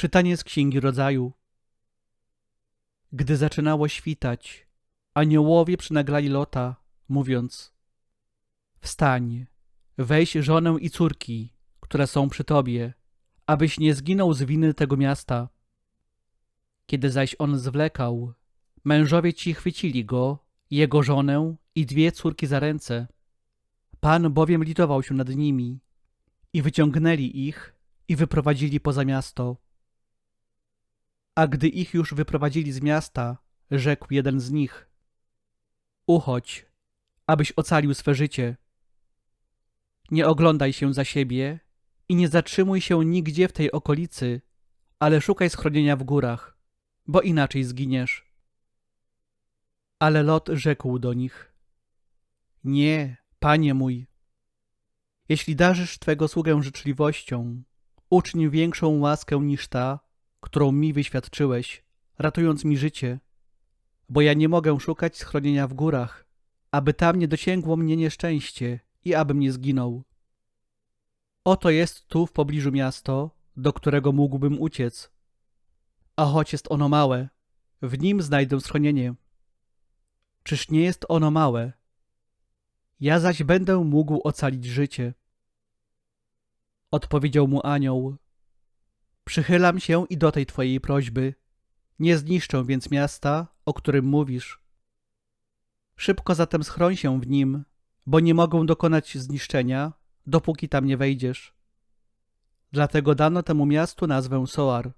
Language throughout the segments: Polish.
Czytanie z Księgi Rodzaju. Gdy zaczynało świtać, aniołowie przynaglali Lota, mówiąc Wstań, weź żonę i córki, które są przy tobie, abyś nie zginął z winy tego miasta. Kiedy zaś on zwlekał, mężowie ci chwycili go, jego żonę i dwie córki za ręce. Pan bowiem litował się nad nimi i wyciągnęli ich i wyprowadzili poza miasto. A gdy ich już wyprowadzili z miasta, rzekł jeden z nich: Uchodź, abyś ocalił swe życie. Nie oglądaj się za siebie i nie zatrzymuj się nigdzie w tej okolicy, ale szukaj schronienia w górach, bo inaczej zginiesz. Ale Lot rzekł do nich: Nie, panie mój. Jeśli darzysz twego sługę życzliwością, uczyń większą łaskę niż ta, którą mi wyświadczyłeś, ratując mi życie, bo ja nie mogę szukać schronienia w górach, aby tam nie dosięgło mnie nieszczęście i abym nie zginął. Oto jest tu w pobliżu miasto, do którego mógłbym uciec. A choć jest ono małe, w nim znajdę schronienie. Czyż nie jest ono małe? Ja zaś będę mógł ocalić życie. Odpowiedział mu anioł. Przychylam się i do tej twojej prośby. Nie zniszczę więc miasta, o którym mówisz. Szybko zatem schroń się w nim, bo nie mogą dokonać zniszczenia, dopóki tam nie wejdziesz. Dlatego dano temu miastu nazwę Soar.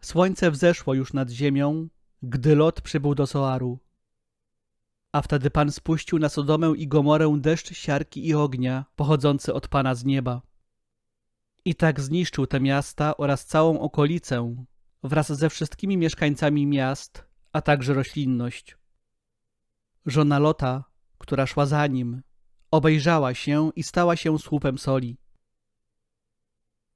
Słońce wzeszło już nad ziemią, gdy Lot przybył do Soaru. A wtedy Pan spuścił na Sodomę i Gomorę deszcz siarki i ognia, pochodzący od Pana z nieba. I tak zniszczył te miasta oraz całą okolicę, wraz ze wszystkimi mieszkańcami miast, a także roślinność. Żona Lota, która szła za nim, obejrzała się i stała się słupem soli.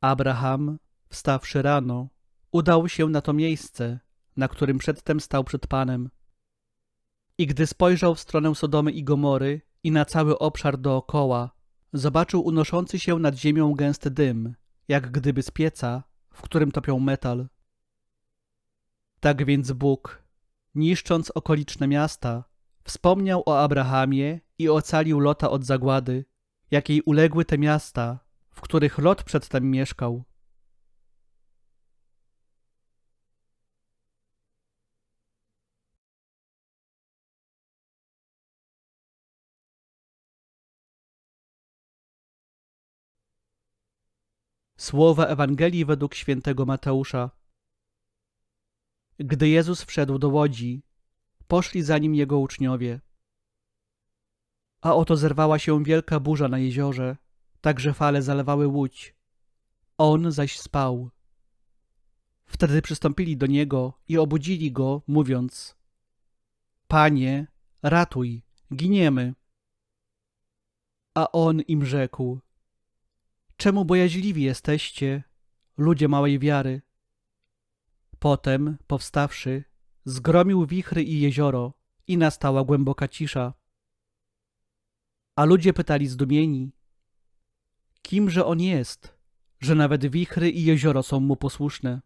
Abraham, wstawszy rano, udał się na to miejsce, na którym przedtem stał przed Panem. I gdy spojrzał w stronę Sodomy i Gomory i na cały obszar dookoła, zobaczył unoszący się nad ziemią gęsty dym, jak gdyby z pieca, w którym topią metal. Tak więc Bóg, niszcząc okoliczne miasta, wspomniał o Abrahamie i ocalił Lota od zagłady, jakiej uległy te miasta, w których Lot przedtem mieszkał. Słowa Ewangelii według świętego Mateusza. Gdy Jezus wszedł do łodzi, poszli za nim jego uczniowie. A oto zerwała się wielka burza na jeziorze, tak że fale zalewały łódź. On zaś spał. Wtedy przystąpili do niego i obudzili go, mówiąc: Panie, ratuj, giniemy. A on im rzekł: Czemu bojaźliwi jesteście, ludzie małej wiary? Potem, powstawszy, zgromił wichry i jezioro i nastała głęboka cisza. A ludzie pytali zdumieni, kimże on jest, że nawet wichry i jezioro są mu posłuszne.